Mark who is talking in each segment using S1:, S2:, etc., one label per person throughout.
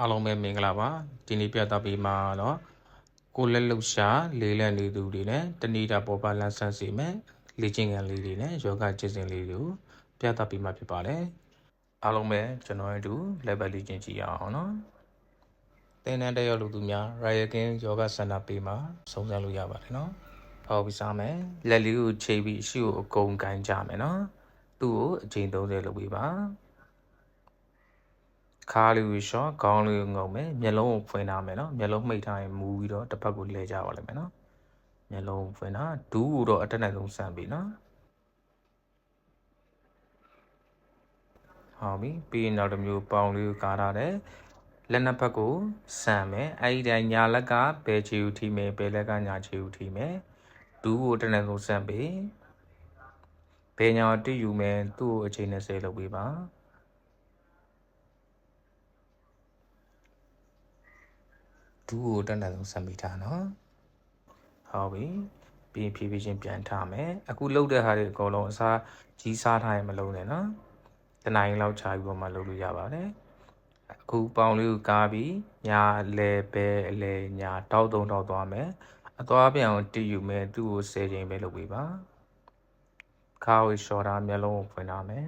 S1: အားလုံးပဲမင်္ဂလာပါဒီနေ့ပြသပေးမှာတော့ကိုလက်လှုပ်ရှားလေးလက်နေသူတွေနဲ့တဏိတာပေါ်ပါလန်းဆန်းစီမဲ့လေ့ကျင့်ခန်းလေးတွေနဲ့ယောဂကျင့်စဉ်လေးတွေကိုပြသပေးမှာဖြစ်ပါတယ်အားလုံးပဲကျွန်တော်တို့လက်ပတ်လေ့ကျင့်ကြည့်ရအောင်နော်သင်တန်းတက်ရောက်လူသူများ Ryan ယောဂစင်တာပေးမှာစုံစမ်းလို့ရပါတယ်နော်ဟောပြီးစားမယ်လက်လေးကိုချိန်ပြီးအရှိကိုအကုန်ကန်ကြမယ်နော်သူ့ကိုအချိန်30လုပ်ပေးပါ ခါးလေးကိုရှော့ခေါင်းလေးကိုငုံမယ်မျက်လုံးကိုဖွင့်ထားမယ်နော်မျက်လုံးမှိတ်ထားရင်မူပြီးတော့တစ်ဖက်ကိုလှည့်ကြပါလိမ့်မယ်နော်မျက်လုံးဖွင့်တာဒူးကိုတော့အတက်နဲ့ဆုံးဆန့်ပြီနော်ဟောပြီပြီးရင်နောက်တစ်မျိုးပေါင်လေးကိုကားထားတယ်လက်နှစ်ဖက်ကိုဆန့်မယ်အဲ့ဒီတိုင်းညာလက်ကဘယ်ချီကိုထိမယ်ဘယ်လက်ကညာချီကိုထိမယ်ဒူးကိုတက်နဲ့ဆုံးဆန့်ပြီဘယ်ညာတိယူမယ်သူ့ကိုအချိန်20လုပ်ပေးပါ ဒူးကိုတက်နဲ့ဆုံးဆန့်ပြီးထားနော်ဟုတ်ပြီပြီးဖြည်းဖြည်းချင်းပြန်ထားမယ်အခုလှုပ်တဲ့ဟာတွေအကုန်လုံးအစားကြီးစားထားရင်မလုံးနဲ့နော်တနိုင်လောက်ချပြီးတော့မှလုပ်လို့ရပါတယ်အခုပေါင်လေးကိုကားပြီးညာလဲပဲအလဲညာတောက်တုံတောက်သွားမယ်အသွားပြန်ကိုတီးယူမယ်သူ့ကို10ချိန်ပဲလုပ်ပေးပါခါဝေရှော်တာမျက်လုံးကိုဖွင့်ထားမယ်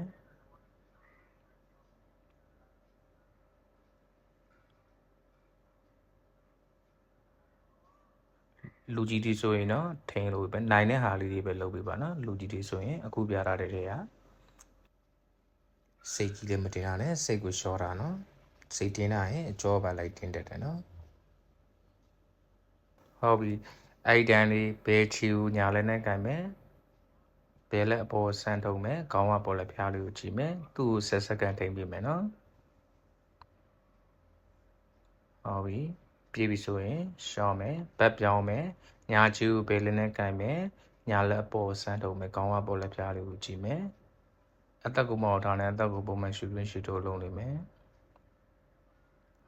S1: လူကြီးတွေဆိုရင်တော့ထိန်လို့ပဲနိုင်တဲ့ဟာလေးတွေပဲလုပ်ပေးပါနော်လူကြီးတွေဆိုရင်အခုပြထားတဲ့တွေကစိတ်ကြီးလည်းမတင်ရနဲ့စိတ်ကိုလျှော့တာနော်စိတ်တင်တာရင်အကြောပါလိုက်တင်တတ်တယ်နော်ဟုတ်ပြီအဲ့တန်းလေးဘဲချီဦးညာလည်းနဲ့ကင်မယ်ဘဲလက်အပေါ်ဆန်းထုံမယ်ခေါင်းကပေါ်လက်ဖျားလေးကိုကြည့်မယ်သူ့ကိုဆက်စက္ကန့်ထိန်ပြမယ်နော်ဟုတ်ပြီ ပြေးပြီဆိုရင်ရှောင်းမယ်ဘက်ပြောင်းမယ်ညာချီဦးဘဲလက်နဲ့ကင်မယ်ညာလက်အပေါ်ဆန်းထုံမယ်ခေါင်းကပေါ်လက်ဖျားလေးကိုကြည့်မယ်အသက်ကိုမော်ထားနဲ့အသက်ကိုပုံမှန်ရှူရင်းရှူထုတ်လုံးလိမ့်မယ်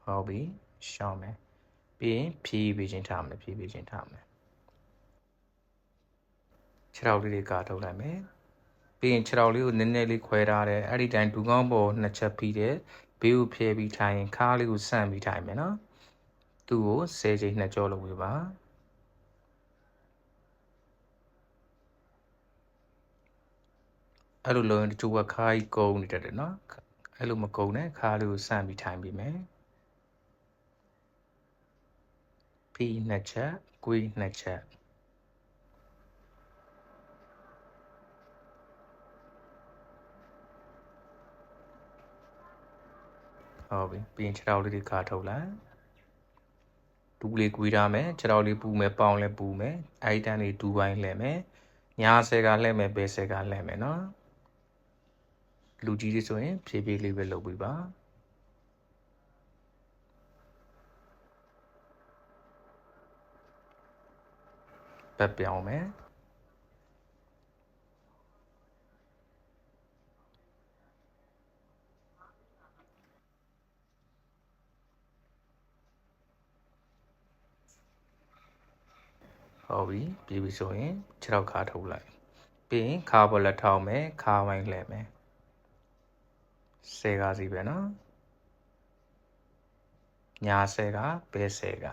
S1: ဟုတ်ပြီရှောင်းမယ်ပြီးရင်ဖြည်းပြီးချင်းထားမယ်ဖြည်းပြီးချင်းထားမယ်ခြေထောက်လေးတွေကာထုတ်လိုက်မယ်ပြီးရင်ခြေထောက်လေးကိုနည်းနည်းလေးခွဲထားတယ်အဲ့ဒီတိုင်းဒူကောင်းပေါ်နှစ်ချက်ပြီးတယ်ဘေးကိုဖျဲပြီးထိုင်ရင်ခါးလေးကိုဆန့်ပြီးထိုင်မယ်နော် သူ့ကို10ချိန်နှစ်ကြောလုပ်ဝေးပါအဲ့လိုလုံးတချို့ကခါးကြီးကုန်းနေတတ်တယ်နော်အဲ့လိုမကုန်းနဲ့ခါးလေးကိုဆန့်ပြီးထိုင်ပြီးမယ်ပြီးနှစ်ချက်ကွေးနှစ်ချက်ဟုတ်ပြီပြီးရင်ခြေထောက်လေးတွေခါထုတ်လိုက် ဒူးလေးကွေးထားမယ်ခြေထောက်လေးပူမယ်ပေါင်လည်းပူမယ်အဲ့ဒီတန်းလေးဒူးပိုင်းလှည့်မယ်ညာဆယ်ကလှည့်မယ်ဘယ်ဆယ်ကလှည့်မယ်နော်လူကြီးတွေဆိုရင်ဖြည်းဖြည်းလေးပဲလုပ်ပြီးပါဘက်ပြောင်းမယ် ဟုတ်ပြီပြီးပြီဆိုရင်ခြေထောက်ခါထုတ်လိုက်ပြီးရင်ခါပေါ်လက်ထောက်မယ်ခါဝိုင်းလှည့်မယ်ဆယ်ကားစီပဲနော်ညာဆယ်ကဘဲဆယ်က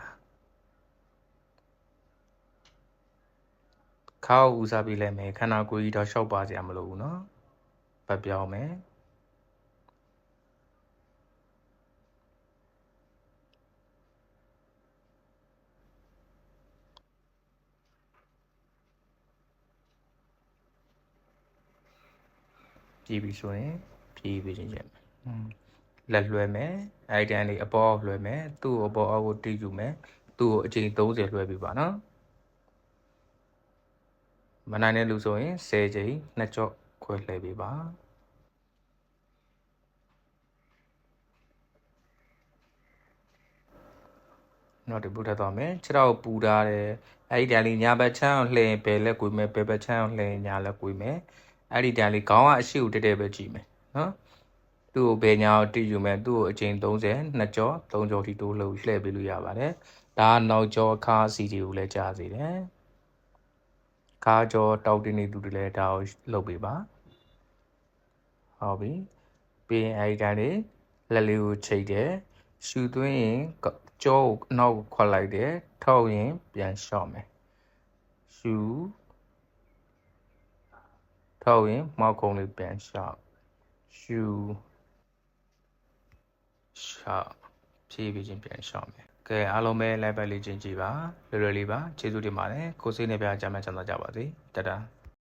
S1: ခါကိုဦးစားပြီးလဲမယ်ခန္ဓာကိုယ်ကြီးတော့ရှောက်ပါစရာမလိုဘူးနော်ဗတ်ပြောင်းမယ် ပြည်ပြီဆိုရင်ပြည်ပြီချင်းချင်းလက်လွှဲမယ်အဲ့ဒီတန်းလေးအပေါ်လွှဲမယ်သူ့ကိုအပေါ်အောက်ကိုတီးယူမယ်သူ့ကိုအချိန်30လွှဲပြီးပါနော်မနိုင်တဲ့လူဆိုရင်10ချိန်နှစ်ကြော့ခွဲလှည့်ပေးပါတော့ဒီပူထသွားမယ်ခြေထောက်ပူထားတယ်အဲ့ဒီတန်းလေးညာဘက်ချမ်းအောင်လှည့်ဘယ်လက်ကွေးမယ်ဘယ်ဘက်ချမ်းအောင်လှည့်ညာလက်ကွေးမယ် အဲ့ဒီတန်းလေးခေါင်းကအရှိကိုတက်တက်ပဲကြည့်မယ်နော်သူ့ကိုဘယ်ညာကိုတိယူမယ်သူ့ကိုအချိန်30နှစ်ကြော3ကြောထိတိုးလို့လှည့်ပေးလို့ရပါတယ်ဒါကနောက်ကြောအခါစီတီကိုလည်းကြားစေတယ်ခါကြောတောက်တင်းနေသူတွေလည်းဒါကိုလုပ်ပေးပါဟုတ်ပြီပြီးရင်အဲဒီတန်းလေးလက်လေးကိုချိတ်တယ်ရှူသွင်းရင်ကကြောကိုအနောက်ကိုခွက်လိုက်တယ်ထောက်ရင်ပြန်လျှော့မယ်ရှူ ထောက်ရင်မောက်ခုံးလေးပြန်လျှော့ရှူလျှော့ဖြည်းဖြည်းချင်းပြန်လျှော့မယ်ကဲအားလုံးပဲ level လေးချင်းကြည့်ပါလွယ်လွယ်လေးပါကျေးဇူးတင်ပါတယ်ကိုယ်စိတ်နဲ့ပြကြမ်းမှချမ်းသာကြပါစေတတား